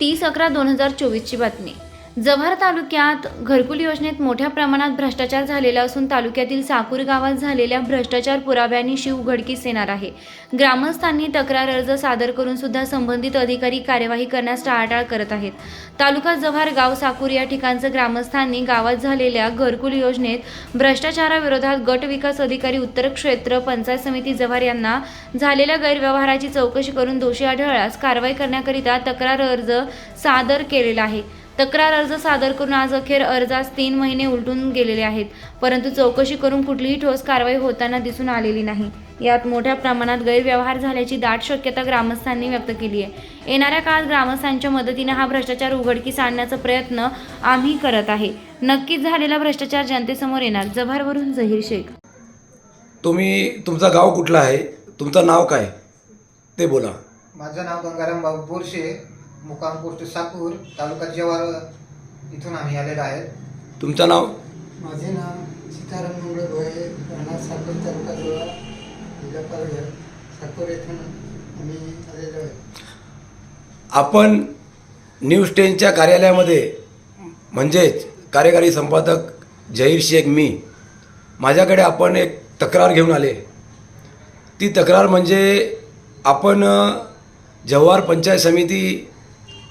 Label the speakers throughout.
Speaker 1: तीस अकरा दोन हजार चोवीसची बातमी. जव्हार तालुक्यात घरकुल योजनेत मोठ्या प्रमाणात भ्रष्टाचार झालेला असून तालुक्यातील साकूर गावात झालेल्या भ्रष्टाचार पुराव्यांनी शिव उघडकीस येणार आहे. ग्रामस्थांनी तक्रार अर्ज सादर करून सुद्धा संबंधित अधिकारी कार्यवाही करण्यास टाळाटाळ करत आहेत. तालुका जव्हार गाव साकूर या ठिकाणचं ग्रामस्थांनी गावात झालेल्या घरकुल योजनेत भ्रष्टाचाराविरोधात गट विकास अधिकारी उत्तर क्षेत्र पंचायत समिती जव्हार यांना झालेल्या गैरव्यवहाराची चौकशी करून दोषी आढळल्यास कारवाई करण्याकरिता तक्रार अर्ज सादर केलेला आहे. तक्रार अर्ज सादर करून आज अखेर अर्जास तीन महिने उलटून गेलेले आहेत. परंतु चौकशी करून कुठलीही ठोस कारवाई होताना दिसून आलेली नाही. यात मोठ्या प्रमाणात गैरव्यवहार झाल्याची दाट शक्यता ग्रामस्थांनी व्यक्त केली आहे. येणाऱ्या काळात ग्रामस्थांच्या मदतीने हा भ्रष्टाचार उघडकीस आणण्याचा प्रयत्न आम्ही करत आहे. नक्कीच झालेला भ्रष्टाचार जनतेसमोर येणार. जव्हारवरून जहीर शेख.
Speaker 2: तुम्ही तुमचं गाव कुठलं आहे? तुमचं नाव काय? ते बोला.
Speaker 3: माझं नाव गंगाराम बाबू बोरशे. मुक्काम पोस्ट साकूर तालुका जव्हार इथून आम्ही आलेलो आहे
Speaker 2: तुमचं नाव?
Speaker 4: माझे नाव सीताराम मंगळ भोये राहणार साकोर तालुका जवळ जिल्हा पालघर. साकोर येथून आम्ही आलेलो आहे.
Speaker 2: आपण न्यूज टेनच्या कार्यालयामध्ये म्हणजेच कार्यकारी संपादक जहीर शेख मी माझ्याकडे आपण एक तक्रार घेऊन आले. ती तक्रार म्हणजे आपण अ, जव्हार पंचायत समिती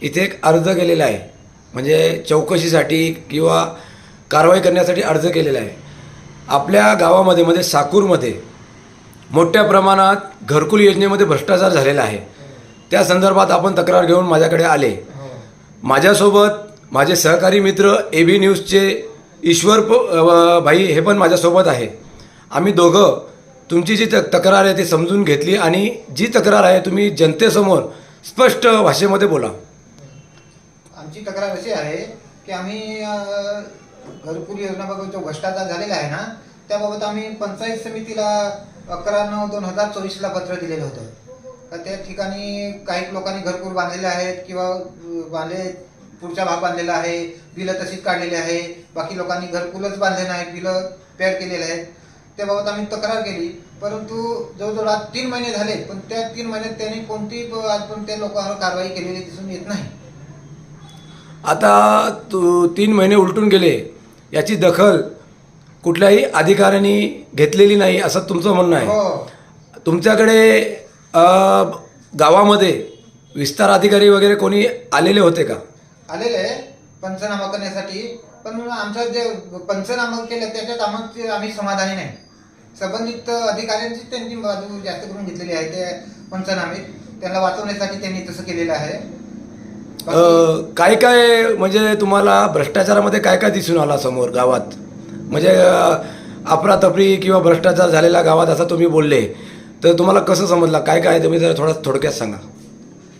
Speaker 2: इथे एक अर्ज केलेला आहे. म्हणजे चौकशीसाठी किंवा कारवाई करण्यासाठी अर्ज केलेला आहे. आपल्या गावामध्ये म्हणजे साकूरमध्ये मोठ्या प्रमाणात घरकुल योजनेमध्ये भ्रष्टाचार झालेला आहे. त्या संदर्भात आपण तक्रार घेऊन माझ्याकडे आले. माझ्यासोबत माझे सहकारी मित्र ए बी न्यूजचे ईश्वर प भाई हे पण माझ्यासोबत आहे. आम्ही दोघं तुमची जी त तक्रार आहे ती समजून घेतली आणि जी तक्रार आहे तुम्ही जनतेसमोर स्पष्ट भाषेमध्ये बोला.
Speaker 3: आमची तक्रार अशी आहे की आम्ही घरकुल योजनाबाबत जो भ्रष्टाचार झालेला आहे ना त्याबाबत आम्ही पंचायत समितीला अकरा नऊ दोन हजार चोवीसला पत्र दिलेलं होतं. तर त्या ठिकाणी काही लोकांनी घरकुल बांधलेले आहेत किंवा बांधले पुढचा भाग बांधलेला आहे बिलं तशीच काढलेली आहे बाकी लोकांनी घरकुलच बांधले नाही बिलं पॅड केलेले आहेत. त्याबाबत आम्ही तक्रार केली परंतु जवळजवळ आज तीन महिने झाले पण त्या तीन महिन्यात त्यांनी कोणती आजपर्यंत त्या लोकांवर कारवाई केलेली दिसून येत नाही.
Speaker 2: आता तू तीन महिने उलटून गेले याची दखल कुठल्याही अधिकाऱ्यांनी घेतलेली नाही असं तुमचं म्हणणं आहे.
Speaker 3: हो.
Speaker 2: तुमच्याकडे गावामध्ये विस्तार अधिकारी वगैरे कोणी आलेले होते का?
Speaker 3: आलेले पंचनामा करण्यासाठी. पण आमचं जे पंचनामा केलं त्याच्यात आम्हाला आम्ही समाधानी नाही. संबंधित अधिकाऱ्यांची त्यांची बाजू जास्त करून घेतलेली आहे ते पंचनामे. त्यांना वाचवण्यासाठी त्यांनी तसं केलेलं आहे.
Speaker 2: काय काय म्हणजे तुम्हाला भ्रष्टाचारामध्ये काय काय दिसून आला समोर गावात? म्हणजे अफरातफरी किंवा भ्रष्टाचार झालेला गावात असं तुम्ही बोलले तर तुम्हाला कसं समजलं? काय काय तुम्ही जरा थोडा थोडक्यात सांगा.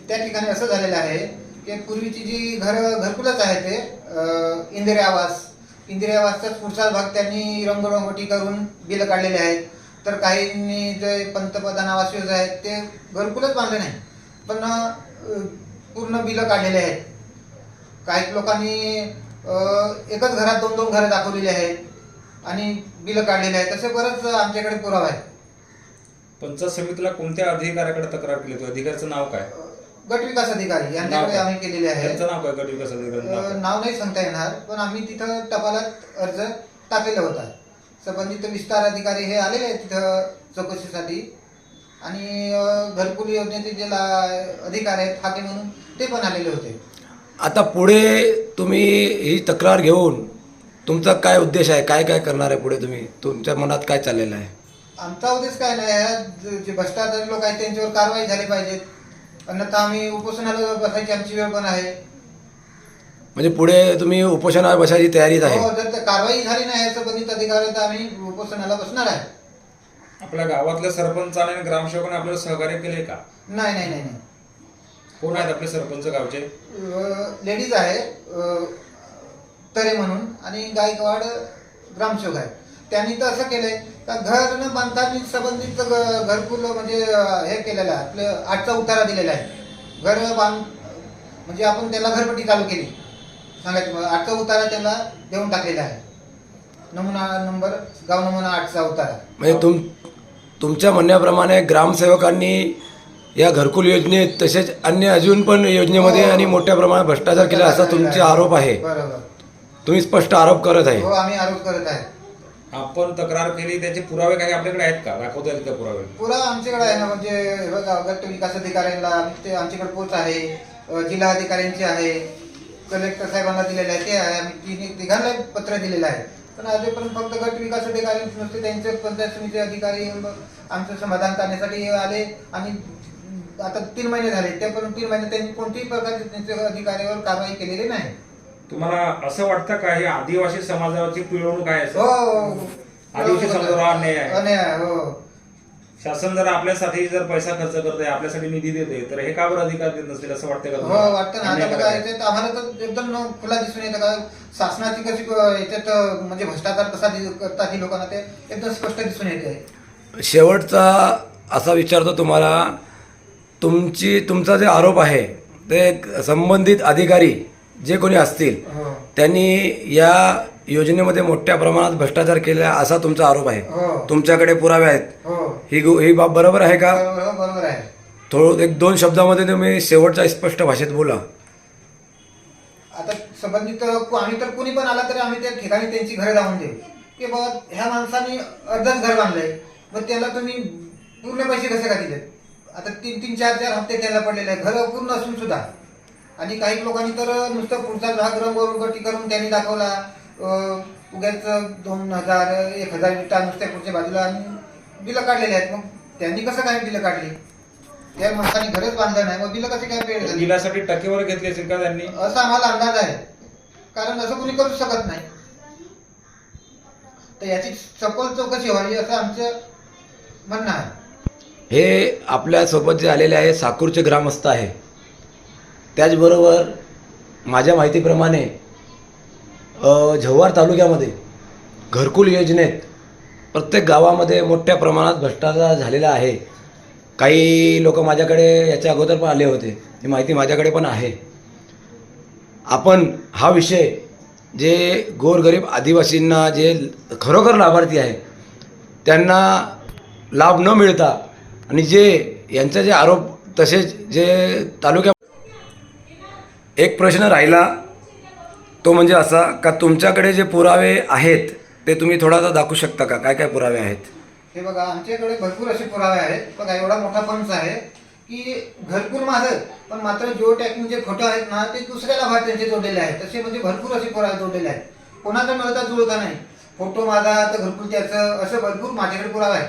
Speaker 3: त्या ठिकाणी असं झालेलं आहे की पूर्वीची जी घर घरकुलच आहे ते इंदिरा आवास. इंदिरा आवासचाच पुढचा भाग त्यांनी रंगरंगोटी करून बिलं काढलेले आहेत. तर काहींनी जे पंतप्रधान आवास योजना आहेत ते घरकुलच बांधले नाही. पण पूर्ण बिलं काढलेले आहेत. काही लोकांनी एकच घरात दोन दोन घरं दाखवलेली आहेत. आणि बिलं काढलेली आहेत. तसे बरंच आमच्याकडे पुरावा आहे
Speaker 5: पंचायत समितीला कोणत्या अधिकाऱ्याकडे तक्रार केली होती? अधिकाऱ्याचं नाव काय?
Speaker 3: गट विकास अधिकारी यांच्याकडे
Speaker 5: नाव
Speaker 3: आम्ही केलेले आहे.
Speaker 5: त्यांचं नाव काय? गट विकास अधिकाऱ्याचं नाव
Speaker 3: अ,
Speaker 5: काय?
Speaker 3: नाव नाही सांगता येणार पण आम्ही तिथं टपालात अर्ज टाकलेला होता. संबंधित विस्तार अधिकारी हे आलेले आहेत तिथं चौकशीसाठी. आणि घरकुल योजनेचे जे अधिकारी आहेत हाके म्हणून ते पण आलेले होते.
Speaker 2: आता पुढे तुम्ही ही तक्रार घेऊन तुमचा काय उद्देश आहे? काय काय करणार आहे पुढे तुम्ही? तुमच्या मनात काय चाललेलं आहे?
Speaker 3: आमचा उद्देश काय नाही जे- भ्रष्टाचारी लोक आहेत त्यांच्यावर कारवाई झाली पाहिजेत अन्यथा आम्ही उपोषणाला बसायची आमची वेळ पण आहे.
Speaker 2: म्हणजे पुढे तुम्ही उपोषणावर बसायची तयारीत आहे?
Speaker 3: हो जर कारवाई झाली नाही आहे संबंधित अधिकारी आम्ही उपोषणाला बसणार आहे.
Speaker 5: आपल्या गावातल्या सरपंचाने आणि ग्रामसेवकाने आपल्याला सहकार्य केले का?
Speaker 3: नाही नाही नाही नाही.
Speaker 5: कोण आहेत आपले सरपंच गावचे?
Speaker 3: लेडीज आहे अ, तरे म्हणून आणि गायकवाड ग्रामसेवक आहे त्यांनी तर असं केलंय का घर न बांधताना संबंधित ग- घरकुल म्हणजे अ, हे केलेलं आहे आपलं आठचा उतारा दिलेला आहे. घर बांध म्हणजे आपण त्याला घरपट्टी चालू केली. सांगायचं मला आठचा उतारा त्याला देऊन टाकलेला आहे. नमुना नंबर गाव नमुना आठचा उतारा.
Speaker 2: म्हणजे तुम तुमच्या म्हणण्याप्रमाणे ग्रामसेवकांनी या घरकुल योजनेत तसेच अन्य अजून पण योजनेमध्ये आणि मोठ्या प्रमाणात भ्रष्टाचार केला असा तुमचे आरोप आहे.
Speaker 3: बरोबर.
Speaker 2: तुम्ही स्पष्ट आरोप करत आहे.
Speaker 3: हो आम्ही आरोप करत आहे.
Speaker 5: आपण तक्रार केली त्याचे पुरावे काही आपल्याकडे आहेत का? दाखवता येईल का पुरावे?
Speaker 3: पुरा आमच्याकडे आहे ना म्हणजे हे बघा गट विकास अधिकाऱ्यांना ते आमच्याकडे पोच आहे अ, जिल्हा अधिकाऱ्यांची आहे कलेक्टर साहेबांना दिलेलं आहे ते आहे आम्ही तिन्ही तिघांना पत्र दिलेलं आहे. पण अजूनपर्यंत फक्त गट विकास अधिकारी नुसते त्यांचे पंचायत समिती अधिकारी आमचं समाधान करण्यासाठी आले आणि आता तीन महिने झाले ते पण तीन महिने त्यांनी कोणत्याही प्रकारचे त्यांच्या अधिकाऱ्यावर कारवाई केलेली नाही
Speaker 5: तुम्हाला असं वाटतं का हे आदिवासी समाजाची पिळवणूक आहे असं?
Speaker 3: हो
Speaker 5: आदिवासी समाजावर अन्याय आहे.
Speaker 3: अन्याय हो
Speaker 5: शासन जर आपल्यासाठी जर पैसा खर्च करत आहे आपल्यासाठी निधी देते तर हे का बरं अधिकार देत नसतील असं वाटतं का
Speaker 3: हो
Speaker 5: तुम्हाला?
Speaker 3: वाटतं ना आता
Speaker 5: अन्याय
Speaker 3: बघा
Speaker 5: करायला.
Speaker 3: याच्यात आम्हाला तर एकदम न- खुला दिसून येतं का शासनाची कशी क- याच्यात अं, म्हणजे भ्रष्टाचार कसा दि- करतात ही लोकांना ते एकदम स्पष्ट दिसून येते
Speaker 2: शेवटचा असा विचारतो तुम्हाला तुमची तुमचा जे आरोप आहे ते संबंधित अधिकारी जे कोणी असतील
Speaker 3: हो
Speaker 2: त्यांनी या योजनेमध्ये मोठ्या प्रमाणात भ्रष्टाचार केला असा तुमचा आरोप आहे.
Speaker 3: हो.
Speaker 2: तुमच्याकडे पुरावे आहेत.
Speaker 3: हो.
Speaker 2: ही गो- ही बाब बरोबर आहे का?
Speaker 3: बरोबर बरोबर आहे.
Speaker 2: थोडं एक दोन शब्दामध्ये तुम्ही शेवटच्या स्पष्ट भाषेत बोला.
Speaker 3: आता संबंधित आम्ही तर कुणी पण आला तरी आम्ही त्या ठिकाणी त्यांची घरे जाऊन देऊ. की बाबा ह्या माणसाने अर्धच घर बांधलंय. मग त्याला तुम्ही पूर्ण पैसे कसे का दिले आता तीन तीन चार चार हप्ते त्याला पडलेले आहे घर पूर्ण असून सुद्धा. आणि काही लोकांनी तर नुसतं पुढचा ग्राहक रंग करून त्यांनी दाखवला. उगाच दोन हजार एक हजार विटा नुसत्या पुढच्या बाजूला आणि बिलं काढलेली आहेत. मग त्यांनी कसं काय बिलं काढली? त्या माणसाने घरच बांधलं नाही. मग बिलं कसे काय पेड झाली?
Speaker 5: बिलासाठी टक्केवारी घेतली असेल का त्यांनी?
Speaker 3: असा आम्हाला अंदाज आहे. कारण असं कुणी करू शकत नाही. तर याची सखोल चौकशी व्हावी असं आमचं म्हणणं आहे.
Speaker 2: हे आपल्यासोबत जे आलेले आहे साकूरचे ग्रामस्थ आहे. त्याचबरोबर माझ्या माहितीप्रमाणे जव्हार तालुक्यामध्ये घरकुल योजनेत प्रत्येक गावामध्ये मोठ्या प्रमाणात भ्रष्टाचार झालेला आहे. काही लोक माझ्याकडे याच्या अगोदर पण आले होते. ही माहिती माझ्याकडे पण आहे. आपण हा विषय जे गोरगरीब आदिवासींना जे खरोखर लाभार्थी आहे त्यांना लाभ न मिळता आणि जे यांचे जे आरोप तसेच जे तालुक्या एक प्रश्न राहिला. तो म्हणजे असा का तुमच्याकडे जे पुरावे आहेत ते तुम्ही थोडासा दाखवू शकता का? काय काय पुरावे आहेत?
Speaker 3: हे बघा आमच्याकडे भरपूर असे पुरावे आहेत. बघा एवढा मोठा पंच आहे की घरकुल माझं पण मात्र जिओ टॅकिंगचे फोटो आहेत ना ते दुसऱ्या लाभार्थ्यांचे जोडलेले आहेत. तसे म्हणजे भरपूर असे पुरावे जोडलेले आहेत. कोणाचा मिळता जुळता नाही. फोटो माझा तर घरकुल त्याचं असं भरपूर माझ्याकडे पुरावा आहे